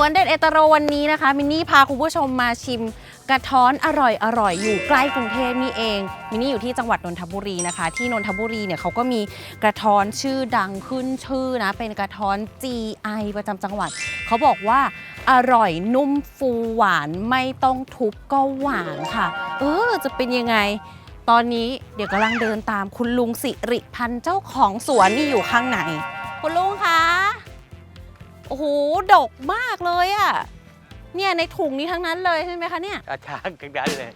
วนเด็ดเอตโรวันนี้นะคะ มินนี่พาคุณผู้ชมมาชิมกระท้อนอร่อยอร่อยอยู่ใกล้กรุงเทพนี่เอง มินนี่อยู่ที่จังหวัดนนทบุรีนะคะ ที่นนทบุรีเนี่ยเขาก็มีกระท้อนชื่อดังขึ้นชื่อนะ เป็นกระท้อน GI ประจำจังหวัด เขาบอกว่าอร่อยนุ่มฟูหวานไม่ต้องทุบก็หวานค่ะ เออจะเป็นยังไง ตอนนี้เดี๋ยวกำลังเดินตามคุณลุงสิริพันธ์เจ้าของสวนนี่อยู่ข้างในคุณลุง โอ้โห ดกมากเลยอะเนี่ยในถุงนี้ทั้งนั้นเลยใช่ไหมคะเนี่ย อาจารย์กันนั้นเลย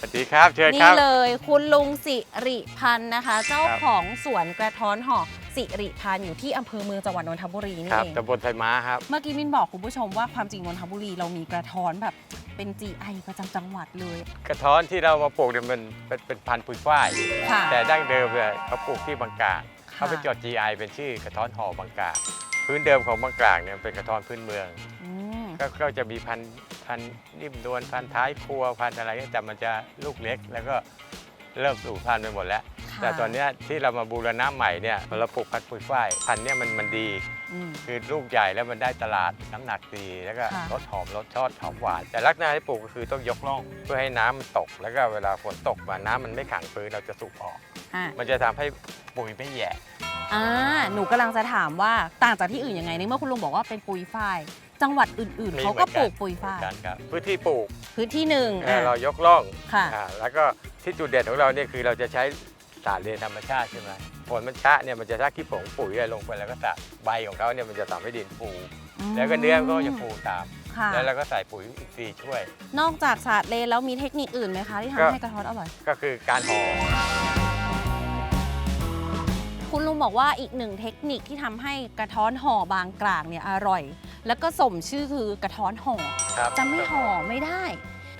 สวัสดีครับ เชิญคนี่รับ เลยคุณลุงสิริพันธ์นะคะ เจ้าครับของสวนกระท้อนห่อสิริพันธ์อยู่ที่อำเภอเมืองจังหวัดนนทบุรีนี่ครับเอง ตำบลไทยม้าครับ เมื่อกี้มินบอกคุณผู้ชมว่าความจริงนนทบุรีเรามีกระท้อนแบบเป็น GI ประจำจังหวัดเลยกระท้อนที่เรามาปลูกเนี่ยมันเป็นเป็นพันธุ์ปุยฝ้าย ค่ะ แต่ดั้งเดิมเนี่ยเขาปลูกที่บางกลางค่ะ เขาไปจด GI เป็นชื่อกระท้อนห่อบางกลางพื้นเดิมของบางกลางเนี่ยเป็นกระท้อนพื้นเมือง อืมก็ก็จะมีพันธุ์พันธุ์นิ่มนวลพันธุ์ท้ายครัวพันธุ์อะไรแต่มันจะลูกเล็ก แล้วก็เริ่มสูญพันธุ์ไปหมดแล้ว ค่ะแต่ตอนเนี้ยที่เรามาบูรณะใหม่เนี่ยเราปลูกพันธุ์ปุยฝ้ายพันธุ์เนี่ยมันมันดี อืม คือลูกใหญ่แล้วมันได้ตลาดน้ำหนักดีแล้วก็ค่ะ รสหอมรสชอดหอมหวาน แต่ลักษณะที่ปลูกก็คือต้องยกล่องเพื่อให้น้ำมันตก แล้วก็เวลาฝนตกมาน้ำมันไม่ขังพื้นเราจะสูบออก อะมันจะทำให้ปุ๋ยไม่แย่อ่าหนูกำลังจะถามว่าต่างจากที่อื่นยังไงในเมื่อคุณลุงบอกว่าเป็นปุยฝ้าย จังหวัดอื่นๆเขาก็ปลูกปุยฝ้ายกันครับพื้นที่ปลูกพื้นที่หนึ่งเอ่ออะเรายกล่องค่ะ อ่าแล้วก็ที่จุดเด่นของเราเนี่ยคือเราจะใช้ สารเรียนธรรมชาติใช่ไหมฝนมันชะเนี่ยมันจะชักขี้ผงปุ๋ยอะไรลงไปแล้วก็สระใบของเขาเนี่ยมันจะทำให้ดินฟูแล้วก็เนื้อมันก็จะฟูตาม ค่ะแล้วเราก็ใส่ปุ๋ยอินทรีย์ช่วย นอกจากศาสตร์เลนแล้วมีเทคนิคอื่นไหมคะที่ก็ทำให้กระท้อนอร่อย ก็คือการห่อคุณลุงบอกว่าอีกหนึ่งเทคนิคที่ทำให้กระท้อนห่อบางกลางเนี่ยอร่อย แล้วก็สมชื่อคือกระท้อนห่อ ครับ จะไม่ห่อไม่ได้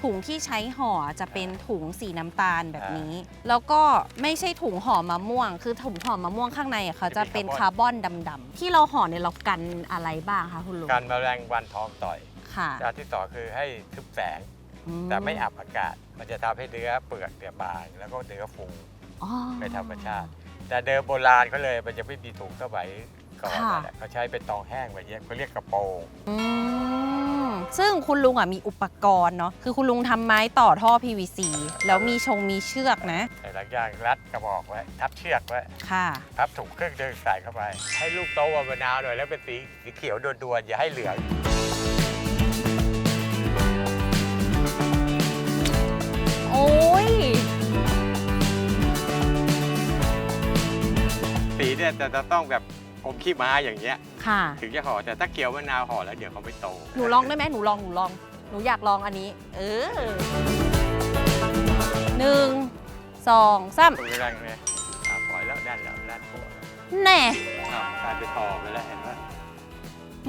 ถุงที่ใช้ห่อจะเป็นถุงสีน้ำตาลแบบนี้ แล้วก็ไม่ใช่ถุงห่อมะม่วง คือถุงห่อมะม่วงข้างในอะเขาจะเป็นคาร์บอนดำๆที่เราห่อเนี่ยเรากันอะไรบ้างคะคุณลุงการแมลงวันทองต่อยค่ะอันที่สองคือให้ทึบแสงอืแต่ไม่อับอากาศ มันจะทำให้เนื้อเปลือกเนี่ยบาง แล้วก็เนื้อฟูอ๋อเป็นธรรมชาติ แต่เดิมโบราณเขาเลยมันจะไม่มีถุงสมัยก่อนค่ะนั่นแหละเขาใช้เป็นตองแห้งแบบนี้เขาเรียกกระโปรงอืม ซึ่งคุณลุงอะมีอุปกรณ์เนาะคือคุณลุงทำไม้ต่อท่อ PVC แล้วมีชงมีเชือกนะแต่หลังจากรัดกระบอกไว้ ทับเชือกไว้ ค่ะ ทับถุงเครื่องดื่มใส่เข้าไป ให้ลูกโตกว่ามะนาวหน่อยแล้วเป็นสีสีเขียวดวนๆอย่าให้เหลือง โอ้ย สีเนี่ยจะจะต้องแบบอมขี้ม้าอย่างเงี้ย ค่ะ ถึงจะห่อแต่ถ้าเขียวมะนาวห่อแล้วเดี๋ยวเขาไม่โตหนูลองได้ไหมหนูลองหนูลอง หนูอยากลองอันนี้ เออหนึ่งสองสามตรงนี้ได้ไหมอ่าปล่อยแล้วด้านแล้วด้านหัวแน่ อ้าวกลายเป็นห่อไปแล้วเห็นไหม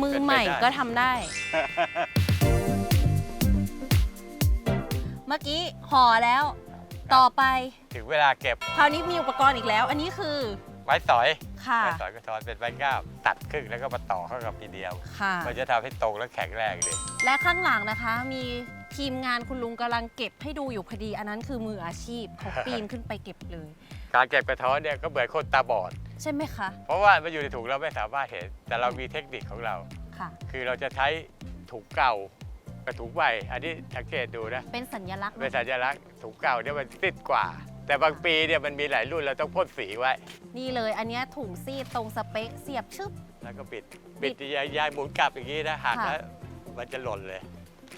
มือเป็นไปใหม่ได้ก็ทำได้ เมื่อกี้ห่อแล้วต่อไป ถึงเวลาเก็บ คราวนี้มีอุปกรณ์อีกแล้ว อันนี้คือ ไม้สอยค่ะไม้สอยกระท้อนเป็นไม้ก้ามตัดครึ่งแล้วก็มาต่อเข้ากับทีเดียว ค่ะ มันจะทำให้ตรงและแข็งแรงเลยและข้างหลังนะคะมีทีมงานคุณลุงกำลังเก็บให้ดูอยู่พอดี อันนั้นคือมืออาชีพเขาปีนขึ้นไปเก็บเลย การเก็บกระท้อนเนี่ยก็เหมือนคนตาบอด ใช่ไหมคะ เพราะว่ามันอยู่ในถุงเราไม่สามารถเห็น แต่เรามีเทคนิคของเรา ค่ะ คือเราจะใช้ถุงเก่ากับถุงใหม่อันนี้สังเกตดูนะ เป็นสัญลักษณ์เป็นเนอะสัญลักษณ์ถุงเก่าเนี่ยมันติดกว่า แต่บางปีเนี่ยมันมีหลายรุ่นเราต้องพ่นสีไว้ นี่เลยอันเนี้ยถุงซีดตรงสเปคเสียบชึบ แล้วก็ปิดปิปิดดยายยายหมุนกลับอย่างนี้นะหักค่ะ แล้วมันจะหล่นเลย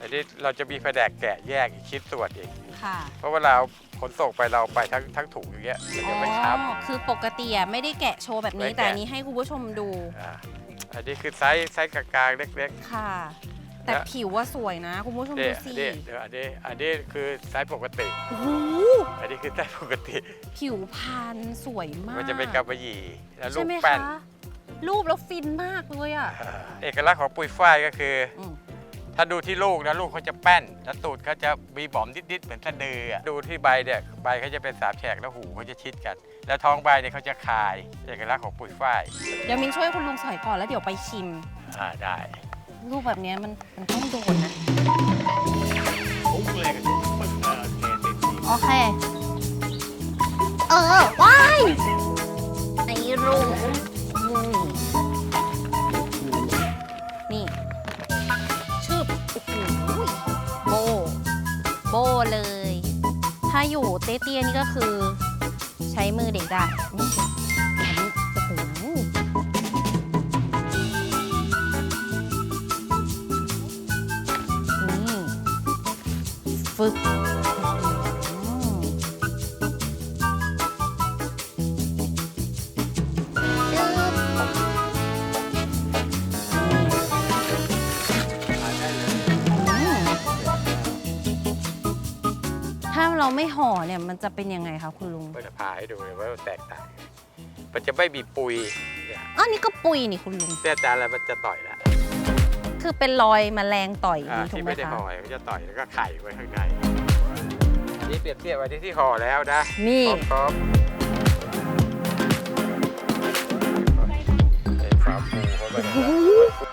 อันนี้เราจะมีแผนกแกะแยกอีกชิ้นส่วนอีกค่ะเพราะเวลาขนส่งไปเราไปทั้งทั้งถุงอย่างเงี้ยมันจะไม่ช้อ๋อคือปกติอะไม่ได้แกะโชว์แบบนี้ไม่แกะ แต่อันนี้ให้คุณผู้ชมดูำอ่าอันนี้คือไซส์ไซส์กลางๆเล็กค่ะ แต่และผิวว่าสวยนะ คุณผู้ชๆมนี่ดูอันสินี้เดี๋ยวอันนี้อันนี้คือไซส์ปกติ โอ้โหอันนี้คือไซส์ปกติ ผิวพรรณสวยมากมันจะเป็นกำมะหยี่แล้วลูใช่กไหมแป้น คะรูปแล้วฟินมากเลยอะอ่าเอกลักษณ์ของปุยฝ้ายก็คืออมถ้าดูที่ลูกนะลูกเขาจะแป้นแล้วตูดเขาจะมีบอมนิดๆเหมือนสะดืออะดูที่ใบเนี่ยใบเขาจะเป็นสามแฉกแล้วหูเขาจะชิดกัน แล้วท้องใบเนี่ยเขาจะคายเอกลักษณ์ของปุยฝ้ายเดี๋ยวมินช่วยคุณลุงสอยก่อนแล้วเดี๋ยวไปชิม อ่าได้ รูปแบบนี้มันมันต้องโดนนะผมดูแค่เโอเค เออว้ายไอรูนี่ชึบโอ้โหโบ โบเลย ถ้าอยู่เตี้ยนี่ก็คือ ใช้มือเด็กได้ ฟึกอื้อหือถ้าเราไม่ห่อเนี่ยมันจะเป็นยังไงคะคุณลุง ก็จะพาให้ดูเลยว่ามันแตกต่างกันมันจะไม่มีปุยเนี่ยอ้าวนี่ก็ปุยนี่คุณลุง แต่จานอะไรมันจะต่อยแล้ว คือเป็นรอยแมลงต่อยอ่าถูกที่ไหมไม่ได้คะ ห่อมันจะต่อยแล้วก็ไข่ไว้ข้างในอันนี่เปรียบเทียบไว้ที่ที่ห่อแล้วนะนี่ พร้อมๆไอ้ฟ้าปูเข้าไปโอ้โห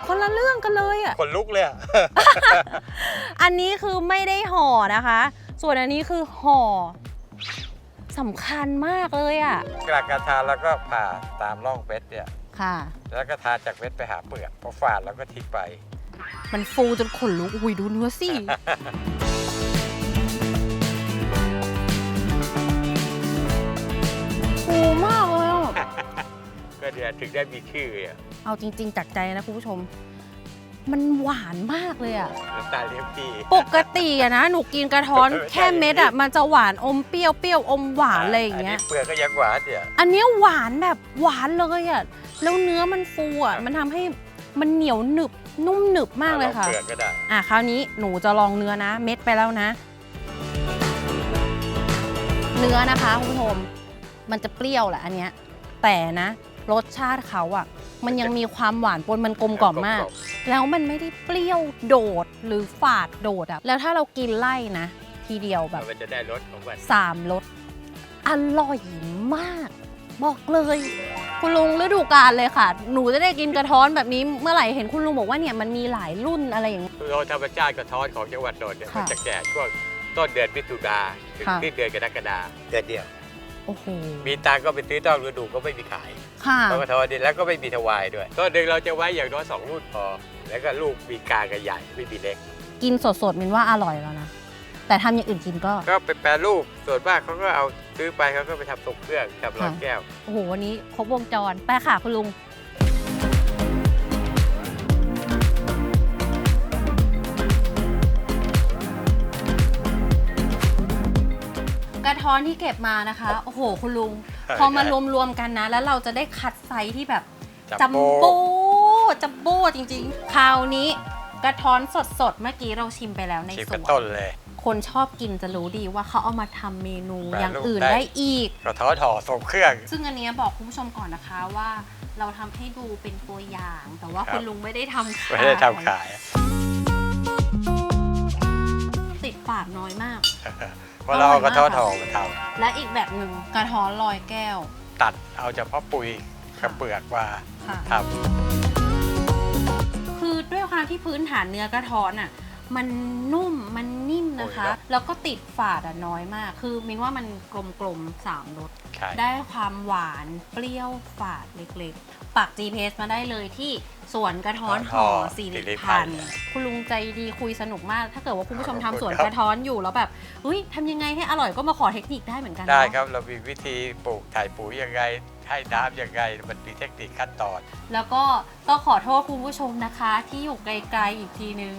คนละเรื่องกันเลยอะคนลุกเลยอะ อันนี้คือไม่ได้ห่อนะคะ ส่วนอันนี้คือห่อสำคัญมากเลยอะกระการทานแล้วก็ผ่าตามร่องเม็ดเนี่ย ค่ะ แล้วก็ทานจากเม็ดไปหาเปลือกพอฝาดแล้วก็ทิ้งไป มันฟูจนขนลุกอุ้ยดูเนื้อสิ ฟูมากเลยอะก็เดี๋ยวถึงได้มีชื่ออะเอาจริง ๆ จากใจนะคุณผู้ชม มันหวานมากเลยอะน้ำตาลเลี้ยงปีปกติอะนะหนูกินกระท้อนไม่ใช่แค่เม็ดอะมันจะหวานอมเปรี้ยวเปรี้ยวอมหวานอะไรอย่างเงี้ย นนี้เปลือกก็ยังหวานเนี่ยอันเนี้ยหวานแบบหวานเลยอะแล้วเนื้อมันฟูอะมันทำให้มันเหนียวหนึบ นุ่มหนึบมากเลยค่ะเปลือกก็ได้อะคราวนี้หนูจะลองเนื้อนะ เม็ดไปแล้วนะ เนื้อนะคะคุณผู้ชมมันจะเปรี้ยวแหละอันเนี้ยแต่นะรสชาติเขาอะมันยังมีความหวานปนมันกลมกล่อมมาก แล้วมันไม่ได้เปรี้ยวโดดหรือฝาดโดดอะแล้วถ้าเรากินไล่นะ ทีเดียวแบบมันจะได้รสของมันสามรสอร่อยมาก บอกเลย คุณลุงฤดูกาลเลยค่ะ หนูจะได้กินกระท้อนแบบนี้เมื่อไหร่เห็นคุณลุงบอกว่าเนี่ยมันมีหลายรุ่นอะไรอย่างเงี้ย โดยธรรมชาติกระท้อนของจังหวัดนนท์เนี่ยค่ะมันจะแก่ช่วงต้นเดือนมิถุนาถึงค่ะที่เดือนกรกฎาเดือนเดียว โอ้โหมีตังค์ก็ไปซื้อนอกฤดูก็ไม่มีขายค่ะเพราะกระท้อนนี่แล้วก็ไม่มีถวายด้วยต้นหนึ่งเราจะไว้อย่างน้อยสองรุ่นพอ แล้วก็ลูกมีกลางกับใหญ่ไม่มีเล็ก กินสดๆมินว่าอร่อยแล้วนะแต่ทำอย่างอื่นกินก็ ก็ไปแปรรูปส่วนมากเขาก็เอา ซื้อไปเขาก็ไปทำตกเครื่องทำร้อยค่ะแก้ว โอ้โห วันนี้ครบวงจร ไปค่ะคุณลุง กระท้อนที่เก็บมานะคะ โอ้โห คุณลุง ใช่พอมารวมๆกันนะ แล้วเราจะได้คัดไซส์ที่แบบจัจัมมโบ้โบ้จัมโบ้จริงๆ คราวนี้กระท้อนสดๆ เมื่อกี้เราชิมไปแล้วในชิมสเป็นวนต้นเลย คนชอบกินจะรู้ดีว่าเขาเอามาทำเมนูแปรรูปอย่างอื่นได้ ได้อีก กระท้อนห่อส่งเครื่อง ซึ่งอันเนี้ยบอกคุณผู้ชมก่อนนะคะว่าเราทำให้ดูเป็นตัวอย่าง แต่ว่าครับ คุณลุงไม่ได้ทำขายไม่ได้ทำขาย ติดปากน้อยมาก เพราะเราเอากระท้อนห่อมาทและอีกแบบหนึ่งกระท้อนลอยแก้วำตัดเอาเฉพาะปุยกับเปลือกมาค่ะทคือด้วยความที่พื้นฐานเนื้อกระท้อนอะ มันนุ่มมันนิ่มนะคะแล้วก็ติดฝาดอะน้อยมาก คือมินว่ามันกลมๆสามรสำใช่ ได้ความหวานเปรี้ยวฝาดเล็กๆ ปัก GPS มาได้เลยที่สวนกระท้อนห่อสิริพันธ์คุณลุงใจดีคุยสนุกมาก ถ้าเกิดว่าคุณผู้ชมทำสวนกระท้อนอยู่แล้วแบบเฮ้ยทำยังไงให้อร่อยก็มาขอเทคนิคได้เหมือนกันเนอะ ได้ครับเรามีวิธีปลูกถ่ายปุ๋ยยังไง ให้น้ำยังไง มันมีเทคนิคขั้นตอน แล้วก็ต้องขอโทษคุณผู้ชมนะคะ ที่อยู่ไกลๆอีกทีนึง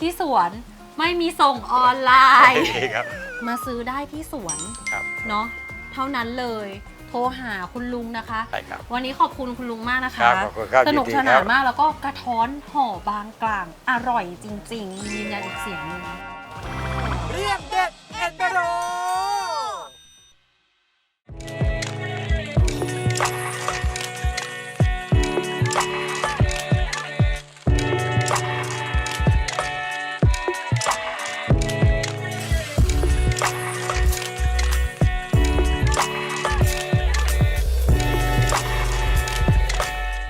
ที่สวนไม่มีส่งออนไลน์นี่ครับ มาซื้อได้ที่สวนครับ เนาะเท่านั้นเลย โทรหาคุณลุงนะคะ ใช่ครับ วันนี้ขอบคุณคุณลุงมากนะคคะรับขอบคุณครับสนุกยิสดีนาคนรับ มากแล้วก็กระท้อนห่อบางกลาง อร่อยจริงๆมียืนยันอีกเสียงหนึง เรียกเด็ดเอ็ดกระโด